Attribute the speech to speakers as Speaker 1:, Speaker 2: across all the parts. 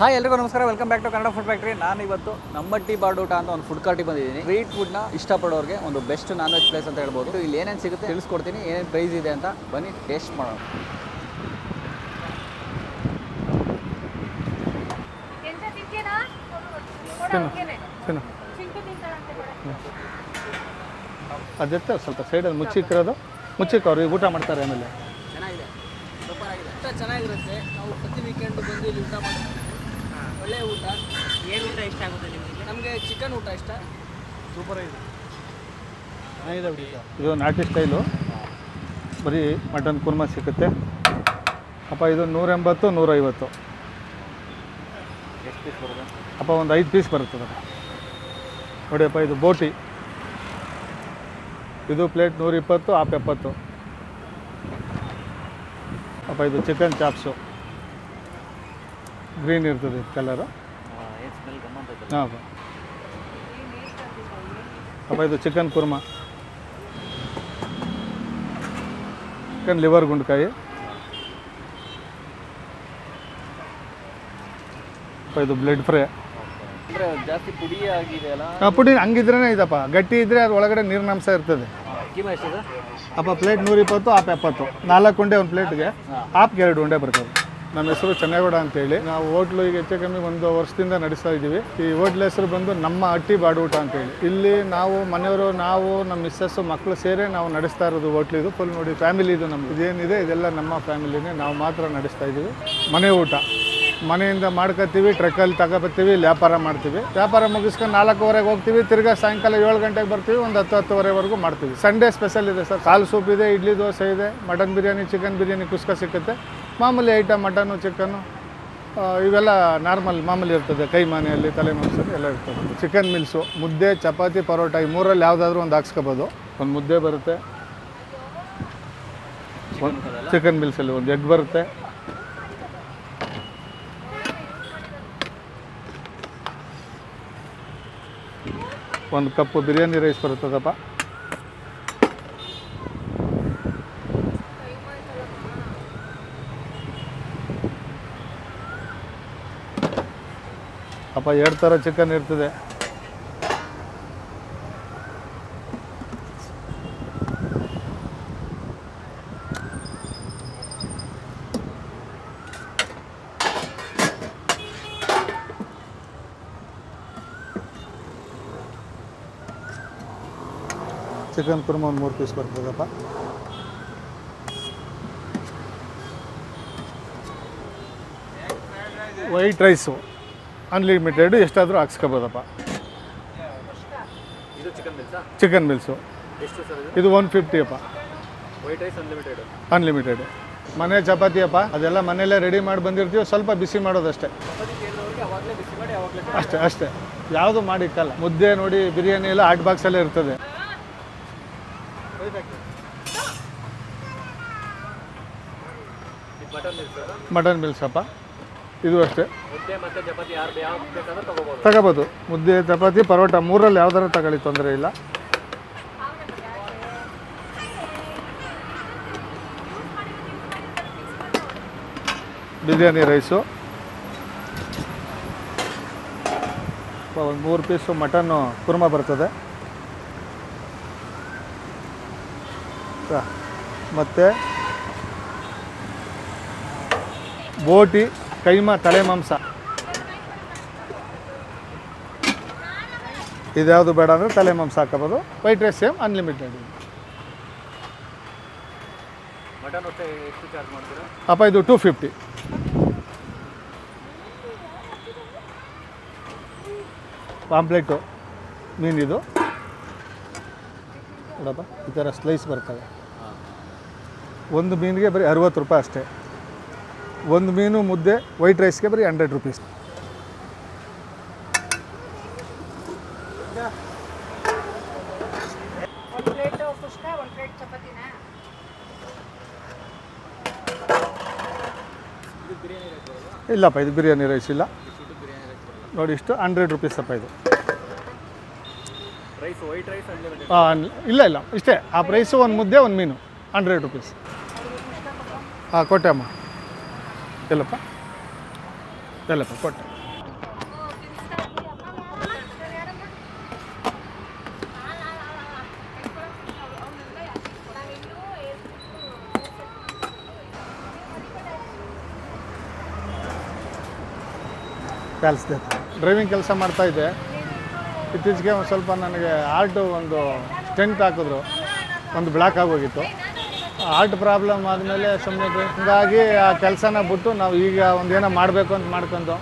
Speaker 1: Hi ಎಲ್ರಿಗೂ ನಮಸ್ಕಾರ welcome back to Kannada food factory ನಾನು ಇವತ್ತು ನಮ್ಮಟ್ಟಿ ಬಾಡೂಟ ಅಂತ ಒಂದು ಫುಡ್ ಕಾರ್ಟಿಗೆ ಬಂದಿದ್ದೀನಿ. ಸ್ಟ್ರೀಟ್ ಫುಡ್ನ ಇಷ್ಟಪಡೋರಿಗೆ ಒಂದು ಬೆಸ್ಟ್ ನಾನ್ ವೆಜ್ ಪ್ಲೇಸ್ ಅಂತ ಹೇಳ್ಬೋದು. ಇಲ್ಲಿ ಏನೇನು ಸಿಗುತ್ತೆ ತಿಳಿಸ್ಕೊಡ್ತೀನಿ ಏನೇನು ಪ್ರೈಸ್ ಇದೆ ಅಂತ ಬನ್ನಿ ಟೇಸ್ಟ್ ಮಾಡೋಣ.
Speaker 2: ಅದೆತ್ತ ಸ್ವಲ್ಪ ಸೈಡಲ್ಲಿ ಮುಚ್ಚಿಕ್ಕಿರೋದು ಮುಚ್ಚಿಕ್ಕವ್ರು ಈಗ ಊಟ ಮಾಡ್ತಾರೆ ಆಮೇಲೆ.
Speaker 1: ಚೆನ್ನಾಗಿದೆ. ಸೂಪರ್ ಆಗಿದೆ. ಊಟ ಚೆನ್ನಾಗಿರುತ್ತೆ. ನಾವು ಪ್ರತಿ ವೀಕೆಂಡ್ ಬಂದು ಇಲ್ಲಿ ಊಟ ಮಾಡ್ತೀವಿ. ಒಳ್ಳೆ ಊಟ. ಏನು ಊಟ ಇಷ್ಟ ಆಗುತ್ತೆ ನಿಮಗೆ? ನಮಗೆ ಚಿಕನ್ ಊಟ ಇಷ್ಟ. ಸೂಪರ್ ಆಗಿದೆ.
Speaker 2: ಇದು. ನಾಟಿ ಸ್ಟೈಲು. ಬರೀ ಮಟನ್ ಕುರ್ಮಾ ಸಿಗುತ್ತೆ. ಅಪ್ಪ ಇದು ನೂರ ಎಂಬತ್ತು ನೂರೈವತ್ತು.
Speaker 1: ಎಷ್ಟು ಪೀಸ್ ಬರುತ್ತೆ
Speaker 2: ಅಪ್ಪ ಒಂದು ಐದು ಪೀಸ್ ಬರುತ್ತದಪ್ಪ ನೋಡಿಯಪ್ಪ ಇದು ಬೋಟಿ. ಇದು ಪ್ಲೇಟ್ ನೂರಿಪ್ಪತ್ತು ಆಪ್ ಎಪ್ಪತ್ತು. ಅಪ್ಪ ಇದು ಚಿಕನ್ ಚಾಪ್ಸು ಗ್ರೀನ್ ಇರ್ತದೆ ಕಲರು. ಹಾಂ ಅಪ್ಪ ಇದು ಚಿಕನ್ ಕುರ್ಮಾ. ಚಿಕನ್ ಲಿವರ್ ಗುಂಡ್ಕಾಯಿ. ಅಪ್ಪ ಇದು ಬ್ಲಡ್ ಫ್ರೈ
Speaker 1: ಜಾಸ್ತಿ ಪುಡಿ
Speaker 2: ಹಂಗಿದ್ರೇ ಇದಪ್ಪ. ಗಟ್ಟಿ ಇದ್ದರೆ ಅದ್ರ ಒಳಗಡೆ ನೀರಿನಂಶ ಇರ್ತದೆ. ಅಪ್ಪ ಪ್ಲೇಟ್ ನೂರಿಪ್ಪತ್ತು ಆಪ್ ಎಪ್ಪತ್ತು. ನಾಲ್ಕು ಉಂಡೆ ಒಂದು ಪ್ಲೇಟ್ಗೆ ಆಪ್ಗೆ ಎರಡು ಉಂಡೆ ಬರ್ತದೆ. ನಮ್ಮ ಹೆಸರು ಚೆನ್ನೇಗೌಡ ಅಂತೇಳಿ. ನಾವು ಹೋಟ್ಲು ಈಗ ಹೆಚ್ಚು ಕಮ್ಮಿ ಒಂದು ವರ್ಷದಿಂದ ನಡೆಸ್ತಾ ಇದ್ದೀವಿ. ಈ ಹೋಟ್ಲ್ ಹೆಸರು ಬಂದು ನಮ್ಮ ಅಟ್ಟಿ ಬಾಡೂಟ ಅಂತೇಳಿ. ಇಲ್ಲಿ ನಾವು ಮನೆಯವರು, ನಾವು, ನಮ್ಮ ಮಿಸ್ಸಸ್ಸು ಮಕ್ಕಳು ಸೇರಿ ನಾವು ನಡೆಸ್ತಾ ಇರೋದು ಹೋಟ್ಲ್ ಇದು. ಫುಲ್ ನೋಡಿ ಫ್ಯಾಮಿಲಿ ಇದು ನಮ್ಮ ಇದೇನಿದೆ, ಇದೆಲ್ಲ ನಮ್ಮ ಫ್ಯಾಮಿಲಿನೇ ನಾವು ಮಾತ್ರ ನಡೆಸ್ತಾ ಇದ್ದೀವಿ. ಮನೆ ಊಟ. ಮನೆಯಿಂದ ಮಾಡ್ಕೊತೀವಿ ಟ್ರಕ್ಕಲ್ಲಿ ತಗೊಬರ್ತೀವಿ ವ್ಯಾಪಾರ ಮಾಡ್ತೀವಿ. ವ್ಯಾಪಾರ ಮುಗಿಸ್ಕೊಂಡು ನಾಲ್ಕೂವರೆಗೆ ಹೋಗ್ತೀವಿ, ತಿರ್ಗಾ ಸಾಯಂಕಾಲ ಏಳು ಗಂಟೆಗೆ ಬರ್ತೀವಿ, ಒಂದು ಹತ್ತು ಹತ್ತುವರೆವರೆಗೂ ಮಾಡ್ತೀವಿ. ಸಂಡೇ ಸ್ಪೆಷಲ್ ಇದೆ ಸರ್. ಕಾಲು ಸೂಪ್ ಇದೆ, ಇಡ್ಲಿ ದೋಸೆ ಇದೆ ಮಟನ್ ಬಿರಿಯಾನಿ ಚಿಕನ್ ಬಿರಿಯಾನಿ, ಕುಸ್ಕ ಸಿಕ್ಕುತ್ತೆ. ಮಾಮೂಲಿ ಐಟಮ್ ಮಟನು ಚಿಕನ್ನು ಇವೆಲ್ಲ ನಾರ್ಮಲ್ ಮಾಮೂಲಿ ಇರ್ತದೆ. ಕೈ ಮನೆಯಲ್ಲಿ ತಲೆ ಮಾಂಸ ಎಲ್ಲ ಇರ್ತದೆ. ಚಿಕನ್ ಮಿಲ್ಸು ಮುದ್ದೆ ಚಪಾತಿ ಪರೋಟ ಈ ಮೂರಲ್ಲಿ ಯಾವುದಾದ್ರೂ ಒಂದು ಹಾಕ್ಸ್ಕೊಬೋದು. ಒಂದು ಮುದ್ದೆ ಬರುತ್ತೆ. ಚಿಕನ್ ಮಿಲ್ಸಲ್ಲಿ ಒಂದು ಎಗ್ ಬರುತ್ತೆ. ಒಂದು ಕಪ್ಪು ಬಿರಿಯಾನಿ ರೈಸ್ ಬರುತ್ತದಪ್ಪ. ಅಪ್ಪ ಎರಡು ಥರ ಚಿಕನ್ ಇರ್ತದೆ. ಚಿಕನ್ ಕುರ್ಮ ಒಂದು ಮೂರು ಪೀಸ್ ಬರ್ತದಪ್ಪ. ವೈಟ್ ರೈಸು ಅನ್ಲಿಮಿಟೆಡ್ ಎಷ್ಟಾದರೂ ಹಾಕ್ಸ್ಕೊಬೋದಪ್ಪ.
Speaker 1: ಚಿಕನ್ ಮಿಲ್ಸಾ ಇದು?
Speaker 2: ಒನ್ ಫಿಫ್ಟಿ ಅಪ್ಪ.
Speaker 1: ಅನ್ಲಿಮಿಟೆಡ್
Speaker 2: ಮನೆ ಚಪಾತಿ ಅಪ್ಪ ಅದೆಲ್ಲ ಮನೆಯಲ್ಲೇ ರೆಡಿ ಮಾಡಿ ಬಂದಿರ್ತೀವಿ ಸ್ವಲ್ಪ ಬಿಸಿ ಮಾಡೋದಷ್ಟೇ. ಅಷ್ಟೇ ಅಷ್ಟೇ. ಯಾವುದು ಮಾಡಿಕ್ಕಲ್ಲ ಮುದ್ದೆ ನೋಡಿ ಬಿರಿಯಾನಿ ಎಲ್ಲ ಹಾಟ್ ಬಾಕ್ಸಲ್ಲೇ ಇರ್ತದೆ.
Speaker 1: ಮಟನ್
Speaker 2: ಮಿಲ್ಸಪ್ಪ ಇದು ಅಷ್ಟೇ.
Speaker 1: ತಗೋಬೋದು.
Speaker 2: ಮುದ್ದೆ ಚಪಾತಿ ಪರೋಟ ಮೂರಲ್ಲಿ ಯಾವ್ದಾರು ತಗೊಳ್ಳಿ ತೊಂದರೆ ಇಲ್ಲ. ಬಿರಿಯಾನಿ ರೈಸು. ಒಂದು ಮೂರು ಪೀಸು ಮಟನ್ನು ಕುರ್ಮ ಬರ್ತದೆ. ಮತ್ತು ಬೋಟಿ. ಕೈಮಾ ತಲೆ ಮಾಂಸ. ಇದ್ಯಾವುದು ಬೇಡ ಅಂದರೆ ತಲೆ ಮಾಂಸ ಹಾಕೋಬೋದು. ವೈಟ್ ರೈಸ್ ಸೇಮ್ ಅನ್ಲಿಮಿಟೆಡ್ ಅಪ್ಪ ಇದು ಟೂ ಫಿಫ್ಟಿ ಪಾಂಪ್ಲೆಟು ಮೀನಿದು. ನೋಡಪ್ಪ ಈ ಥರ ಸ್ಲೈಸ್ ಬರ್ತವೆ ಒಂದು ಮೀನಿಗೆ ಬರೀ ಅರುವತ್ತು ರೂಪಾಯಿ ಅಷ್ಟೇ. ಒಂದು ಮೀನು ಮುದ್ದೆ ವೈಟ್ ರೈಸ್ಗೆ ಬರೀ ಹಂಡ್ರೆಡ್ ರುಪೀಸ್ ಇಲ್ಲಪ್ಪ ಇದು ಬಿರಿಯಾನಿ ರೈಸ್ ಇಲ್ಲ. ನೋಡಿ ಇಷ್ಟು ಹಂಡ್ರೆಡ್ ರುಪೀಸ್ ಅಪ್ಪ ಇದು. ಹಾಂ ಇಲ್ಲ ಇಲ್ಲ ಇಷ್ಟೇ. ಆ ಪ್ರೈಸು ಒಂದು ಮುದ್ದೆ ಒಂದು ಮೀನು ಹಂಡ್ರೆಡ್ ರುಪೀಸ್ ಹಾಂ ಕೊಟ್ಟೆ ಅಮ್ಮ. ಎಲ್ಲಪ್ಪ ಎಲ್ಲಪ್ಪ ಕೊಟ್ಟೆ. ಕಲಿಸ್ದೆ. ಡ್ರೈವಿಂಗ್ ಕೆಲಸ ಮಾಡ್ತಾಯಿದ್ದೆ ಇತ್ತೀಚೆಗೆ ಒಂದು ಸ್ವಲ್ಪ ನನಗೆ ಆರ್ಟು ಒಂದು ಸ್ಟೆಂಟ್ ಹಾಕಿದ್ರು. ಒಂದು ಬ್ಲಾಕ್ ಆಗೋಗಿತ್ತು. ಹಾರ್ಟ್ ಪ್ರಾಬ್ಲಮ್ ಆದಮೇಲೆ ಸುಮ್ಮನೆ ಹಂಗಾಗಿ ಆ ಕೆಲಸನ ಬಿಟ್ಟು ನಾವು ಈಗ ಒಂದು ಏನೋ ಮಾಡಬೇಕು ಅಂತ ಮಾಡ್ಕೊಂಡು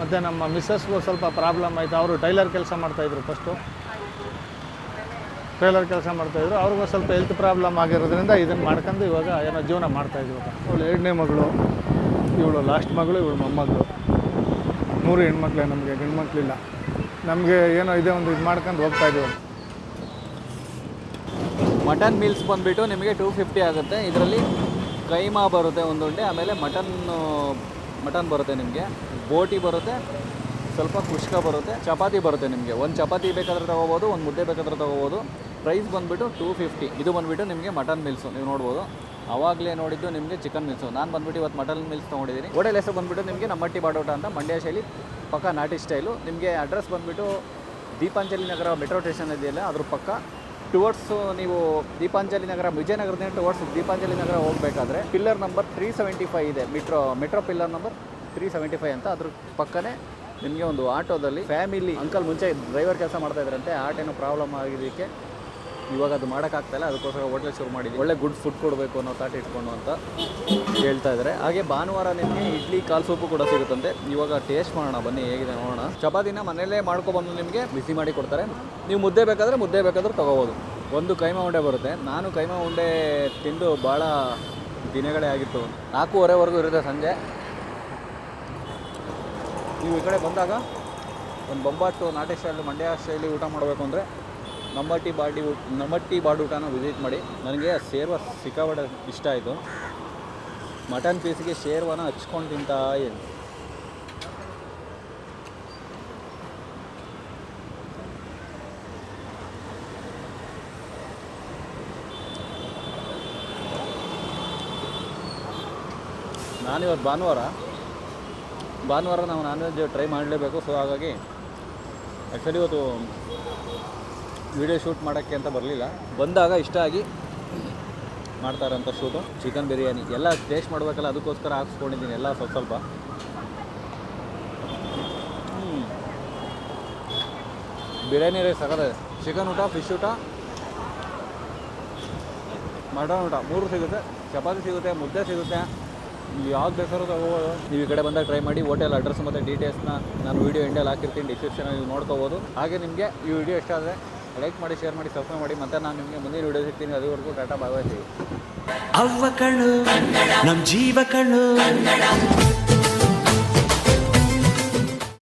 Speaker 2: ಮತ್ತು ನಮ್ಮ ಮಿಸ್ಸಸ್ಗೂ ಸ್ವಲ್ಪ ಪ್ರಾಬ್ಲಮ್ ಆಯಿತು. ಅವರು ಟೈಲರ್ ಕೆಲಸ ಮಾಡ್ತಾಯಿದ್ರು ಫಸ್ಟು ಟೈಲರ್ ಕೆಲಸ ಮಾಡ್ತಾಯಿದ್ರು ಅವ್ರಿಗೂ ಸ್ವಲ್ಪ ಹೆಲ್ತ್ ಪ್ರಾಬ್ಲಮ್ ಆಗಿರೋದ್ರಿಂದ ಇದನ್ನು ಮಾಡ್ಕೊಂಡು ಇವಾಗ ಏನೋ ಜೀವನ ಮಾಡ್ತಾಯಿದ್ವಿ ಅವಳು ಎರಡನೇ ಮಗಳು, ಇವಳು ಲಾಸ್ಟ್ ಮಗಳು, ಇವಳು ಮೊಮ್ಮಗಳು. ಮೂರು ಹೆಣ್ಮಕ್ಳೆ ನಮಗೆ ಹೆಣ್ಮಕ್ಳಿಲ್ಲ ನಮಗೆ ಏನೋ ಇದೆ ಒಂದು ಇದು ಮಾಡ್ಕೊಂಡು ಹೋಗ್ತಾಯಿದ್ದೀವಿ
Speaker 1: ಮಟನ್ ಮೀಲ್ಸ್ ಬಂದುಬಿಟ್ಟು ನಿಮಗೆ ಟೂ ಫಿಫ್ಟಿ ಆಗುತ್ತೆ. ಇದರಲ್ಲಿ ಕೈಮಾ ಬರುತ್ತೆ ಒಂದು ಉಂಡೆ, ಆಮೇಲೆ ಮಟನ್ ಮಟನ್ ಬರುತ್ತೆ ನಿಮಗೆ. ಬೋಟಿ ಬರುತ್ತೆ, ಸ್ವಲ್ಪ ಕುಷ್ಕ ಬರುತ್ತೆ, ಚಪಾತಿ ಬರುತ್ತೆ ನಿಮಗೆ. ಒಂದು ಚಪಾತಿ ಬೇಕಾದರೆ ತೊಗೋಬೋದು, ಒಂದು ಮುದ್ದೆ ಬೇಕಾದರೆ ತೊಗೋಬೋದು. ಪ್ರೈಸ್ ಬಂದುಬಿಟ್ಟು ಟೂ ಫಿಫ್ಟಿ. ಇದು ಬಂದುಬಿಟ್ಟು ನಿಮಗೆ ಮಟನ್ ಮಿಲ್ಸು, ನೀವು ನೋಡ್ಬೋದು. ಆವಾಗಲೇ ನೋಡಿದ್ದು ನಿಮಗೆ ಚಿಕನ್ ಮಿಲ್ಸು. ನಾನು ಬಂದುಬಿಟ್ಟು ಇವತ್ತು ಮಟನ್ ಮಿಲ್ಸ್ ತೊಗೊಂಡಿದ್ದೀನಿ. ಹೋಟೆಲ್ ಹೆಸರು ಬಂದುಬಿಟ್ಟು ನಿಮಗೆ ನಮ್ಮಟ್ಟಿ ಬಾಡೋಟ ಅಂತ ಮಂಡ್ಯ ಶೈಲಿ ಪಕ್ಕ ನಾಟಿ ಸ್ಟೈಲು. ನಿಮಗೆ ಅಡ್ರೆಸ್ ಬಂದುಬಿಟ್ಟು ದೀಪಾಂಜಲಿ ನಗರ ಮೆಟ್ರೋ ಸ್ಟೇಷನ್ ಇದೆಯಲ್ಲ, ಅದ್ರ ಪಕ್ಕ. ಟುವರ್ಡ್ಸ್ ನೀವು ದೀಪಾಂಜಲಿ ನಗರ, ವಿಜಯನಗರದಿಂದ ಟುವರ್ಡ್ಸ್ ದೀಪಾಂಜಲಿ ನಗರ ಹೋಗಬೇಕಾದ್ರೆ pillar number three seventy five ಇದೆ. Metro metro pillar number three seventy five ಅಂತ ಅದ್ರ ಪಕ್ಕನೇ ನಿಮಗೆ ಒಂದು ಆಟೋದಲ್ಲಿ ಫ್ಯಾಮಿಲಿ ಅಂಕಲ್ ಮುಂಚೆ ಡ್ರೈವರ್ ಕೆಲಸ ಮಾಡ್ತಾ ಇದ್ರಂತೆ ಆಟೇನೋ ಪ್ರಾಬ್ಲಮ್ ಆಗಿದ್ದಕ್ಕೆ ಇವಾಗ ಅದು ಮಾಡೋಕ್ಕಾಗ್ತಾಯಿಲ್ಲ ಅದಕ್ಕೋಸ್ಕರ ಹೋಟ್ಲ್ ಶುರು ಮಾಡಿದ್ವಿ ಒಳ್ಳೆ ಗುಡ್ ಫುಡ್ ಕೊಡಬೇಕು ಅನ್ನೋ ತಾಟ್ ಇಟ್ಕೊಂಡು ಅಂತ ಹೇಳ್ತಾ ಇದ್ದಾರೆ ಹಾಗೆ ಭಾನುವಾರ ನಿಮಗೆ ಇಡ್ಲಿ, ಕಾಲು ಸೂಪು ಕೂಡ ಸಿಗುತ್ತಂತೆ. ಇವಾಗ ಟೇಸ್ಟ್ ಮಾಡೋಣ, ಬನ್ನಿ, ಹೇಗಿದೆ ನೋಡೋಣ. ಚಪಾತಿನ ಮನೆಯಲ್ಲೇ ಮಾಡ್ಕೊಬಂದು ನಿಮಗೆ ಬಿಸಿ ಮಾಡಿ ಕೊಡ್ತಾರೆ. ನೀವು ಮುದ್ದೆ ಬೇಕಾದರೆ ಮುದ್ದೆ ಬೇಕಾದರೂ ತೊಗೋಬೋದು. ಒಂದು ಕೈಮಾ ಉಂಡೆ ಬರುತ್ತೆ. ನಾನು ಕೈಮಾ ಉಂಡೆ ತಿಂದು ಭಾಳ ದಿನಗಳೇ ಆಗಿತ್ತು. ನಾಲ್ಕೂವರೆವರೆಗೂ ಇರುತ್ತೆ ಸಂಜೆ. ನೀವು ಈ ಕಡೆ ಬಂದಾಗ ಒಂದು ಬೊಂಬಾಟು ನಾಟಿ ಶೈಲಿ, ಮಂಡ್ಯ ಶೈಲಿ ಊಟ ಮಾಡಬೇಕು ಅಂದರೆ ನಮ್ಮಟ್ಟಿ ಬಾಡಿ ನಮ್ಮಟ್ಟಿ ಬಾಡೂಟನ ವಿಸಿಟ್ ಮಾಡಿ ನನಗೆ ಶೇರ್ವ ಸಿಕ್ಕಾಬಡ ಇಷ್ಟ ಆಯಿತು. ಮಟನ್ ಪೀಸ್ಗೆ ಶೇರ್ವನ ಹಚ್ಕೊಂಡು ತಿಂತಾ ಏನು ನಾನಿವತ್ತು ಭಾನುವಾರ. ಭಾನುವಾರ ನಾವು ನಾನ್ ವೆಜ್ ಟ್ರೈ ಮಾಡಲೇಬೇಕು ಸೊ ಹಾಗಾಗಿ ಆ್ಯಕ್ಚುಲಿ ಇವತ್ತು ವಿಡಿಯೋ ಶೂಟ್ ಮಾಡೋಕ್ಕೆ ಅಂತ ಬರಲಿಲ್ಲ. ಬಂದಾಗ ಇಷ್ಟ ಆಗಿ ಮಾಡ್ತಾರಂಥ ಶೂಟು. ಚಿಕನ್ ಬಿರಿಯಾನಿ ಎಲ್ಲ ಟೇಸ್ಟ್ ಮಾಡಬೇಕಲ್ಲ, ಅದಕ್ಕೋಸ್ಕರ ಹಾಕ್ಸ್ಕೊಂಡಿದ್ದೀನಿ ಎಲ್ಲ ಸ್ವಲ್ಪ ಸ್ವಲ್ಪ. ಬಿರಿಯಾನಿ ರೈಸ್ ಸಗದ ಚಿಕನ್ ಊಟ ಫಿಶ್ ಊಟ ಮಟನ್ ಊಟ, ಮೂರು ಸಿಗುತ್ತೆ. ಚಪಾತಿ ಸಿಗುತ್ತೆ, ಮುದ್ದೆ ಸಿಗುತ್ತೆ. ಯಾವ್ದು ಬೇಕಾದ್ರೂ ತಗೋಬೋದು ನೀವು ಈ ಕಡೆ ಬಂದಾಗ ಟ್ರೈ ಮಾಡಿ ಹೋಟೆಲ್ ಅಡ್ರೆಸ್ ಮತ್ತು ಡೀಟೇಲ್ಸ್ನ ನಾನು ವೀಡಿಯೋ ಎಂಡಲ್ಲಿ ಹಾಕಿರ್ತೀನಿ ಡಿಸ್ಕ್ರಿಪ್ಷನಲ್ಲಿ ನೀವು ನೋಡ್ಕೋಬೋದು. ಹಾಗೆ ನಿಮಗೆ ಈ ವಿಡಿಯೋ ಇಷ್ಟ ಆದರೆ ಲೈಕ್ ಮಾಡಿ ಶೇರ್ ಮಾಡಿ ಸಬ್ಸ್ಕ್ರೈಬ್ ಮಾಡಿ, ಮತ್ತೆ ನಾನು ನಿಮಗೆ ಮುಂದಿನ ವಿಡಿಯೋ ಸಿಗ್ತೀನಿ. ಅದುವರೆಗೂ ಟಾಟಾ ಬಾಯ್
Speaker 3: ಅವ್ವ ಕಣ್ಣು ನಮ್ಮ ಜೀವ ಕಣ್ಣು.